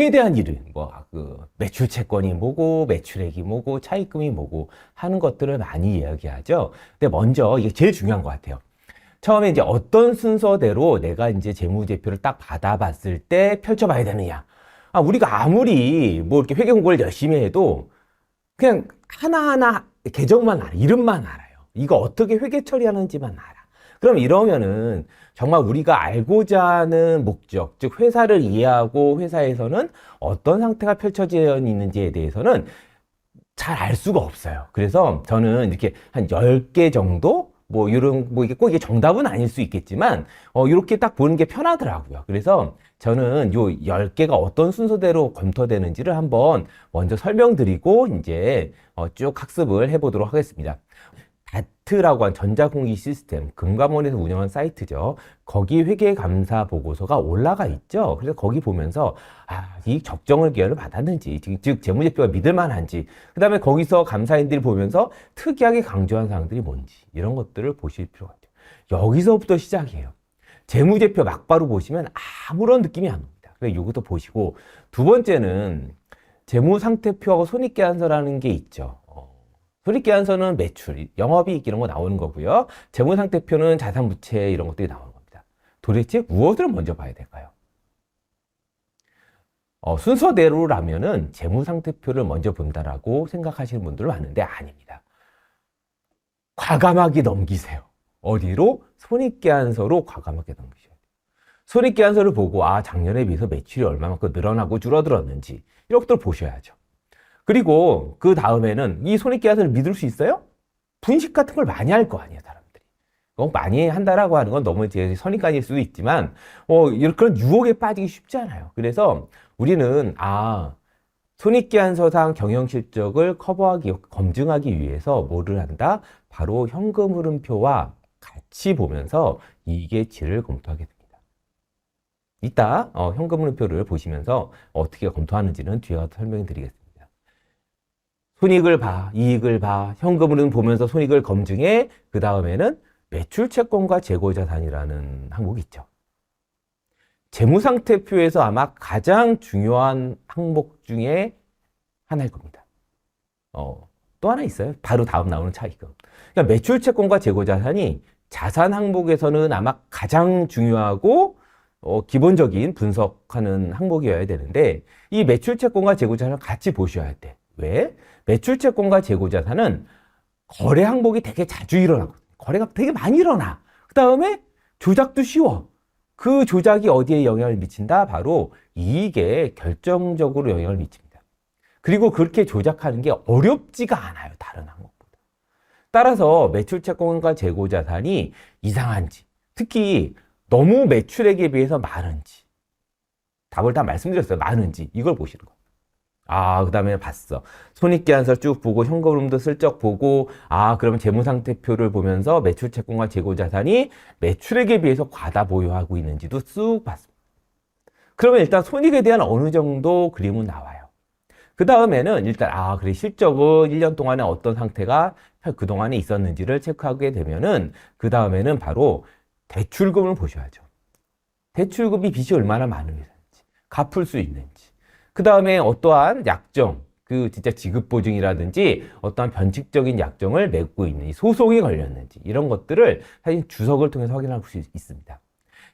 에 대한 일은 뭐그 매출 채권이 뭐고 매출액이 뭐고 차입금이 뭐고 하는 것들을 많이 이야기하죠. 근데 먼저 이게 제일 중요한 것 같아요. 처음에 이제 어떤 순서대로 내가 이제 재무제표를 딱 받아봤을 때 펼쳐봐야 되느냐. 아, 우리가 아무리 뭐 이렇게 회계 공부를 열심히 해도 그냥 하나하나 계정만 알아. 이름만 알아요. 이거 어떻게 회계 처리하는지만 알아. 그럼 이러면은 정말 우리가 알고자 하는 목적, 즉 회사를 이해하고 회사에서는 어떤 상태가 펼쳐져 있는지에 대해서는 잘 알 수가 없어요. 그래서 저는 이렇게 한 10개 정도 뭐 이런 뭐 이게 꼭 이게 정답은 아닐 수 있겠지만 어 이렇게 딱 보는 게 편하더라고요. 그래서 저는 요 10개가 어떤 순서대로 검토되는지를 한번 먼저 설명드리고 이제 어, 쭉 학습을 해 보도록 하겠습니다. 다트라고 한 전자공기 시스템, 금감원에서 운영한 사이트죠. 거기 회계 감사 보고서가 올라가 있죠. 그래서 거기 보면서 아, 이 적정을 기여를 받았는지, 즉, 즉 재무제표가 믿을 만한지, 그 다음에 거기서 감사인들이 보면서 특이하게 강조한 사항들이 뭔지 이런 것들을 보실 필요가 있죠. 여기서부터 시작이에요. 재무제표 막바로 보시면 아무런 느낌이 안 옵니다. 그래서 이것도 보시고 두 번째는 재무상태표하고 손익계산서라는 게 있죠. 어, 손익계산서는 매출, 영업이익 이런 거 나오는 거고요. 재무상태표는 자산부채 이런 것들이 나오는 겁니다. 도대체 무엇을 먼저 봐야 될까요? 어, 순서대로라면은 재무상태표를 먼저 본다라고 생각하시는 분들은 많은데 아닙니다. 과감하게 넘기세요. 어디로? 손익계산서로 과감하게 넘기셔야 돼요. 손익계산서를 보고 아 작년에 비해서 매출이 얼마만큼 늘어나고 줄어들었는지 이런 것들 보셔야죠. 그리고 그 다음에는 이 손익계산서를 믿을 수 있어요? 분식 같은 걸 많이 할 거 아니에요, 사람들이. 어, 많이 한다라고 하는 건 너무 제 선입관일 수도 있지만 어, 그런 유혹에 빠지기 쉽지 않아요. 그래서 우리는 아 손익계산서상 경영실적을 커버하기 검증하기 위해서 뭐를 한다? 바로 현금 흐름표와 같이 보면서 이게 질을 검토하게 됩니다. 이따 어, 현금 흐름표를 보시면서 어떻게 검토하는지는 뒤에 가서 설명해 드리겠습니다. 손익을 봐, 이익을 봐, 현금으로 보면서 손익을 검증해 그 다음에는 매출 채권과 재고 자산이라는 항목이 있죠. 재무상태표에서 아마 가장 중요한 항목 중에 하나일 겁니다. 어, 또 하나 있어요. 바로 다음 나오는 차이금. 그러니까 매출 채권과 재고 자산이 자산 항목에서는 아마 가장 중요하고 어, 기본적인 분석하는 항목이어야 되는데 이 매출 채권과 재고 자산을 같이 보셔야 돼. 왜? 매출 채권과 재고 자산은 거래 항목이 되게 자주 일어나거든요. 거래가 되게 많이 일어나. 그 다음에 조작도 쉬워. 그 조작이 어디에 영향을 미친다? 바로 이익에 결정적으로 영향을 미칩니다. 그리고 그렇게 조작하는 게 어렵지가 않아요. 다른 항목보다. 따라서 매출 채권과 재고 자산이 이상한지, 특히 너무 매출액에 비해서 많은지, 답을 다 말씀드렸어요. 많은지, 이걸 보시는 거예요. 아, 그 다음에 봤어. 손익계산서 쭉 보고, 현금흐름도 슬쩍 보고, 아, 그러면 재무상태표를 보면서 매출 채권과 재고 자산이 매출액에 비해서 과다 보유하고 있는지도 쑥 봤습니다. 그러면 일단 손익에 대한 어느 정도 그림은 나와요. 그 다음에는 일단, 아, 그래, 실적은 1년 동안에 어떤 상태가 그동안에 있었는지를 체크하게 되면은, 그 다음에는 바로 대출금을 보셔야죠. 대출금이 빚이 얼마나 많은지, 갚을 수 있는지. 그 다음에 어떠한 약정, 그 진짜 지급 보증이라든지 어떠한 변칙적인 약정을 맺고 있는지, 소송이 걸렸는지, 이런 것들을 사실 주석을 통해서 확인할 수 있습니다.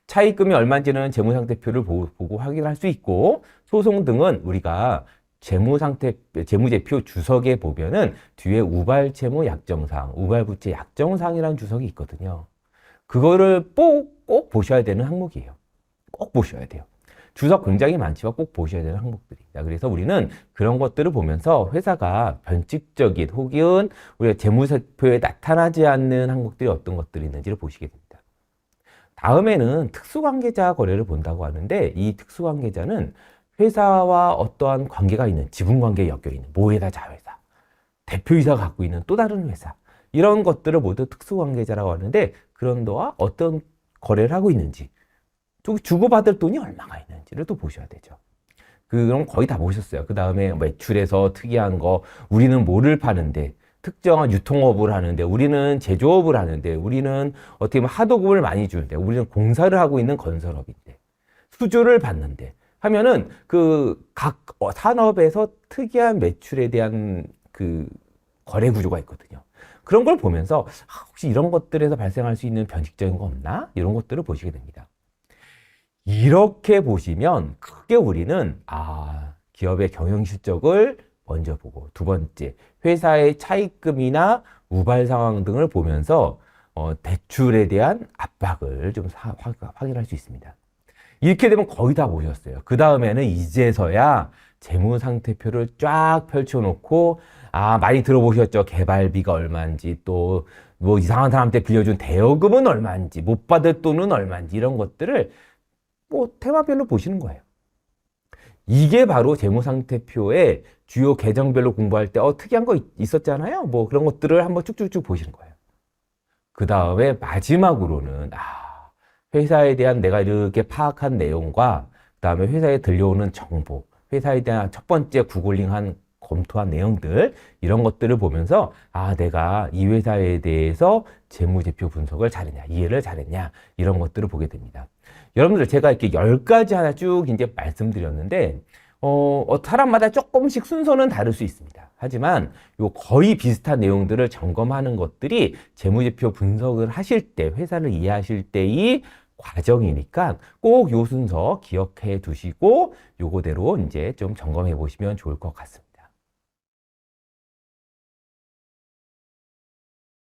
차입금이 얼마인지는 재무상태표를 보고, 보고 확인할 수 있고, 소송 등은 우리가 재무상태, 재무제표 주석에 보면은 뒤에 우발채무 약정상, 우발부채 약정상이라는 주석이 있거든요. 그거를 꼭, 꼭 보셔야 되는 항목이에요. 꼭 보셔야 돼요. 주석 굉장히 많지만 꼭 보셔야 되는 항목들입니다. 그래서 우리는 그런 것들을 보면서 회사가 변칙적인 혹은 우리가 재무제표에 나타나지 않는 항목들이 어떤 것들이 있는지를 보시게 됩니다. 다음에는 특수관계자 거래를 본다고 하는데 이 특수관계자는 회사와 어떠한 관계가 있는 지분관계에 엮여 있는 모회사 자회사 대표이사가 갖고 있는 또 다른 회사 이런 것들을 모두 특수관계자라고 하는데 그런 도와 어떤 거래를 하고 있는지 또 주고받을 돈이 얼마가 있는지를 또 보셔야 되죠. 그럼 거의 다 보셨어요. 그 다음에 매출에서 특이한 거, 우리는 뭐를 파는데, 특정한 유통업을 하는데, 우리는 제조업을 하는데, 우리는 어떻게 보면 하도급을 많이 주는데, 우리는 공사를 하고 있는 건설업인데, 수주를 받는데, 하면은 그 각 산업에서 특이한 매출에 대한 그 거래 구조가 있거든요. 그런 걸 보면서 아, 혹시 이런 것들에서 발생할 수 있는 변칙적인 거 없나? 이런 것들을 보시게 됩니다. 이렇게 보시면 크게 우리는 아, 기업의 경영 실적을 먼저 보고 두 번째 회사의 차입금이나 우발 상황 등을 보면서 어, 대출에 대한 압박을 좀 사- 확- 확인할 수 있습니다. 이렇게 되면 거의 다 보셨어요. 그 다음에는 이제서야 재무 상태표를 쫙 펼쳐놓고 아 많이 들어보셨죠? 개발비가 얼마인지 또 뭐 이상한 사람한테 빌려준 대여금은 얼마인지 못 받을 돈은 얼마인지 이런 것들을 뭐 테마별로 보시는 거예요. 이게 바로 재무상태표의 주요 계정별로 공부할 때 어, 특이한 거 있- 있었잖아요. 뭐 그런 것들을 한번 쭉쭉쭉 보시는 거예요. 그 다음에 마지막으로는 아, 회사에 대한 내가 이렇게 파악한 내용과 그 다음에 회사에 들려오는 정보, 회사에 대한 첫 번째 구글링한 검토한 내용들 이런 것들을 보면서 아 내가 이 회사에 대해서 재무제표 분석을 잘했냐 이해를 잘했냐 이런 것들을 보게 됩니다. 여러분들 제가 이렇게 열 가지 하나 쭉 이제 말씀드렸는데 어, 어, 사람마다 조금씩 순서는 다를 수 있습니다. 하지만 요 거의 비슷한 내용들을 점검하는 것들이 재무제표 분석을 하실 때 회사를 이해하실 때의 과정이니까 꼭 요 순서 기억해 두시고 요거대로 이제 좀 점검해 보시면 좋을 것 같습니다.